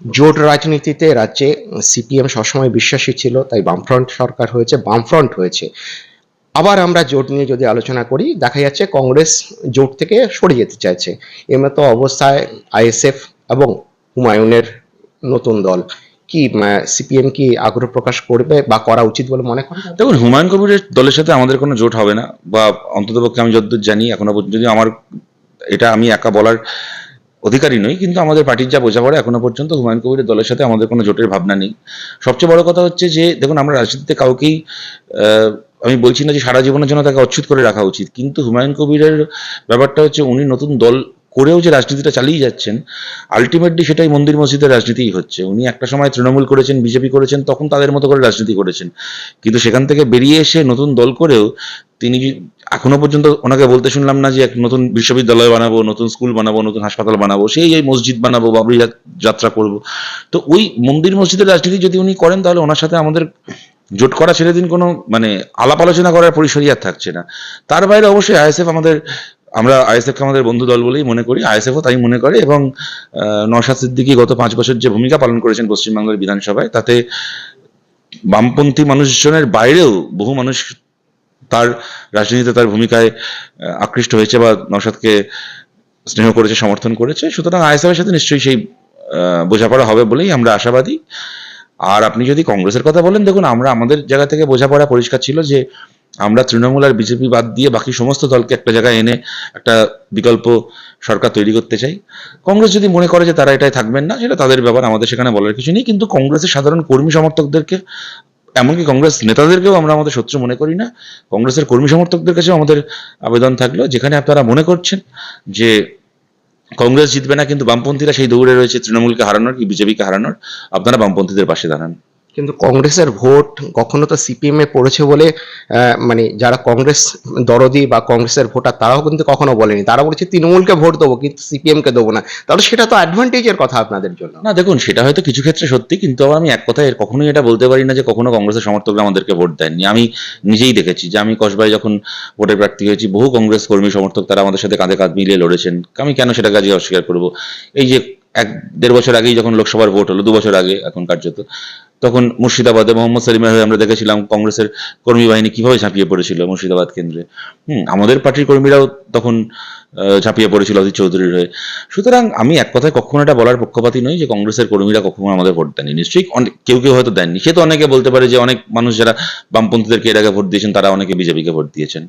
জোট রাজনীতিতে রাজ্যে সিপিএম সবসময় বিশ্বাসী ছিল, তাই বামফ্রন্ট সরকার হয়েছে, বামফ্রন্ট হয়েছে। আবার আমরা জোট নিয়ে যদি আলোচনা করি, দেখা যাচ্ছে কংগ্রেস জোট থেকে সরে যেতে চাইছে। এর মতো অবস্থায় আইএসএফ এবং হুমায়ুনের নতুন দল। কি সিপিএম কি আগ্রহ প্রকাশ করবে বা করা উচিত বলে মনে করেন? দেখুন, হুমায়ুন কবিরের দলের সাথে আমাদের কোনো জোট হবে না, বা অন্ততপক্ষে আমি যতদূর জানি, এখনও যদি আমার, এটা আমি একা বলার অধিকারী নই, কিন্তু আমাদের পার্টির যা বোঝাপড়া এখনও পর্যন্ত হুমায়ুন কবিরের দলের সাথে আমাদের কোনো জোটের ভাবনা নেই। সবচেয়ে বড় কথা হচ্ছে যে, দেখুন, আমরা রাজনীতিতে কাউকেই আমি বলছি না যে সারা জীবনের জন্য তাকে অচ্ছুত করে রাখা উচিত, কিন্তু হুমায়ুন কবিরের ব্যাপারটা হচ্ছে উনি নতুন দল করেও যে রাজনীতিটা চালিয়ে যাচ্ছেন আলটিমেটলি সেটাই মন্দির মসজিদের রাজনীতিই হচ্ছে। উনি একটা সময় তৃণমূল করেছেন, বিজেপি করেছেন, তখন তাদের মতো করে রাজনীতি করেছেন। কিন্তু সেখান থেকে বেরিয়ে এসে নতুন দল করেও তিনি এখনও পর্যন্ত ওনাকে বলতে শুনলাম না যে এক নতুন বিশ্ববিদ্যালয় বানাবো, নতুন স্কুল বানাবো, নতুন হাসপাতাল বানাবো, সেই এই মসজিদ বানাবো, বাবরি যাত- যাত্রা করব। তো ওই মন্দির মসজিদের রাজনীতি যদি উনি করেন, তাহলে ওনার সাথে আমাদের জোট করা ছেড়ে দিন কোনো মানে আলাপ আলোচনা করার পরিসরই আর থাকছে না। তার বাইরে অবশ্যই আইএসএফ আমাদের, আমরা আইএসএফকে আমাদের বন্ধু দল বলেই মনে করি আইএসএফও তাই মনে করে এবং নওশাদ সিদ্দিকী গত পাঁচ বছর যে ভূমিকা পালন করেছেন পশ্চিমবাংলার বিধানসভায়, তাতে বামপন্থী মানুষজনের বাইরেও বহু মানুষ তার রাজনীতিতে তার ভূমিকায় আকৃষ্ট হয়েছে বা নওশাদকে স্নেহ করেছে, সমর্থন করেছে। সুতরাং আইএসএফের সাথে নিশ্চয়ই সেই বোঝাপড়া হবে বলেই আমরা আশাবাদী। আর আপনি যদি কংগ্রেসের কথা বলেন, দেখুন, আমরা আমাদের জায়গা থেকে বোঝাপড়া পরিষ্কার ছিল যে আমরা তৃণমূল আর বিজেপি বাদ দিয়ে বাকি সমস্ত দলকে একটা জায়গায় এনে একটা বিকল্প সরকার তৈরি করতে চাই। কংগ্রেস যদি মনে করে যে তারা এটাই থাকবেন না, সেটা তাদের ব্যাপার, আমাদের সেখানে বলার কিছু নেই। কিন্তু কংগ্রেসের সাধারণ কর্মী সমর্থকদেরকে এমনকি কংগ্রেস নেতাদেরকেও আমরা আমাদের শত্রু মনে করি না। কংগ্রেসের কর্মী সমর্থকদের কাছেও আমাদের আবেদন থাকল, যেখানে আপনারা মনে করছেন যে কংগ্রেস জিতবে না, কিন্তু বামপন্থীরা সেই দৌড়ে রয়েছে, তৃণমূলকে হারানোর কি, বিজেপিকে হারানোর? আপনারা বামপন্থীদের পাশে দাঁড়ান। কিন্তু কংগ্রেসের ভোট কখনো তো সিপিএম পড়েছে বলে মানে যারা কংগ্রেস দরদি বা কংগ্রেসের ভোটার তারাও কিন্তু কখনো বলেনি। তারা বলেছে, তৃণমূলকে ভোট দেবো, কিন্তু সিপিএমকে দেবো না। তাহলে সেটা তো অ্যাডভান্টেজের কথা আপনাদের জন্য। না, দেখুন, সেটা হয়তো কিছু ক্ষেত্রে সত্যি, কিন্তু আমি এক কথায় কখনোই এটা বলতে পারি না যে কখনো কংগ্রেসের সমর্থকরা আমাদেরকে ভোট দেননি। আমি নিজেই দেখেছি যে আমি কসবায় যখন ভোটের প্রার্থী হয়েছি, বহু কংগ্রেস কর্মী সমর্থক তারা আমাদের সাথে কাঁধে কাঁধ মিলিয়ে লড়েছেন। আমি কেন সেটা কাজে অস্বীকার করব? এই যে এক দেড় বছর আগেই যখন লোকসভার ভোট হলো, দু বছর আগে এখন কার্যত তখন মুর্শিদাবাদে মোহাম্মদ সালিম হয়ে আমরা দেখেছিলাম কংগ্রেসের কর্মী বাহিনী কীভাবে ঝাঁপিয়ে পড়েছিল মুর্শিদাবাদ কেন্দ্রে। হম, আমাদের পার্টির কর্মীরাও তখন ঝাঁপিয়ে পড়েছিল অজিত চৌধুরীর হয়ে। সুতরাং আমি এক কথায় কখনো এটা বলার পক্ষপাতী নই যে কংগ্রেসের কর্মীরা কখনো আমাদের ভোট দেননি। নিশ্চয়ই অনেক কেউ কেউ হয়তো দেননি। সে তো অনেকে বলতে পারে যে অনেক মানুষ যারা বামপন্থীদেরকে এর আগে ভোট দিয়েছেন, তারা অনেকে বিজেপিকে ভোট দিয়েছেন।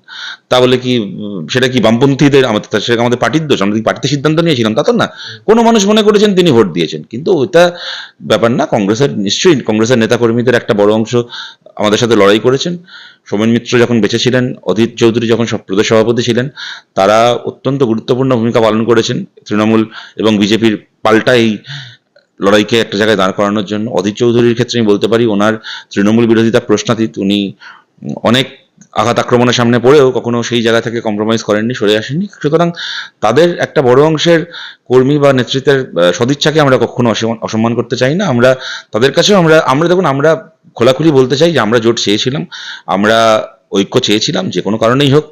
তা বলে কি, সেটা কি বামপন্থীদের আমাদের সেটা আমাদের পার্টির দোষ? আমরা পার্টিতে সিদ্ধান্ত নিয়েছিলাম? তা তো না। কোনো মানুষ মনে করেছেন তিনি ভোট দিয়েছেন। কিন্তু ওইটা ব্যাপার না। কংগ্রেসের নিশ্চয়ই কংগ্রেসের নেতাকর্মীদের একটা বড় অংশ আমাদের সাথে লড়াই করেছেন। সোমেন মিত্র যখন বেঁচে ছিলেন, অধীর চৌধুরী যখন প্রদেশ সভাপতি ছিলেন, তারা অত্যন্ত গুরুত্বপূর্ণ ভূমিকা পালন করেছেন তৃণমূল এবং বিজেপির পাল্টা এই লড়াইকে একটা জায়গায় দাঁড় করানোর জন্য। অধীর চৌধুরীর ক্ষেত্রে আমি বলতে পারি, ওনার তৃণমূল বিরোধিতা প্রশ্নাতীত। উনি অনেক আঘাত আক্রমণের সামনে পড়েও কখনো সেই জায়গা থেকে কম্প্রোমাইজ করেননি, সরে আসেননি। সুতরাং তাদের একটা বড় অংশের কর্মী বা নেতৃত্বের সদিচ্ছাকে আমরা কখনো অসম্মান করতে চাই না। আমরা তাদের কাছেও আমরা আমরা দেখুন, আমরা খোলাখুলি বলতে চাই যে আমরা জোট চেয়েছিলাম, আমরা ঐক্য চেয়েছিলাম, যে কোনো কারণেই হোক,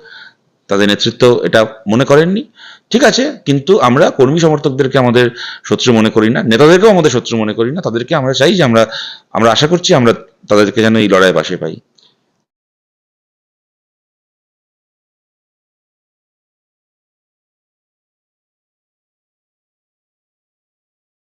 তাদের নেতৃত্ব এটা মনে করেননি। ঠিক আছে, কিন্তু আমরা কর্মী সমর্থকদেরকে আমাদের শত্রু মনে করি না, নেতাদেরকেও আমাদের শত্রু মনে করি না, তাদেরকে আমরা চাই যে আমরা আমরা আশা করছি আমরা তাদেরকে যেন এই লড়াই পাশে পাই।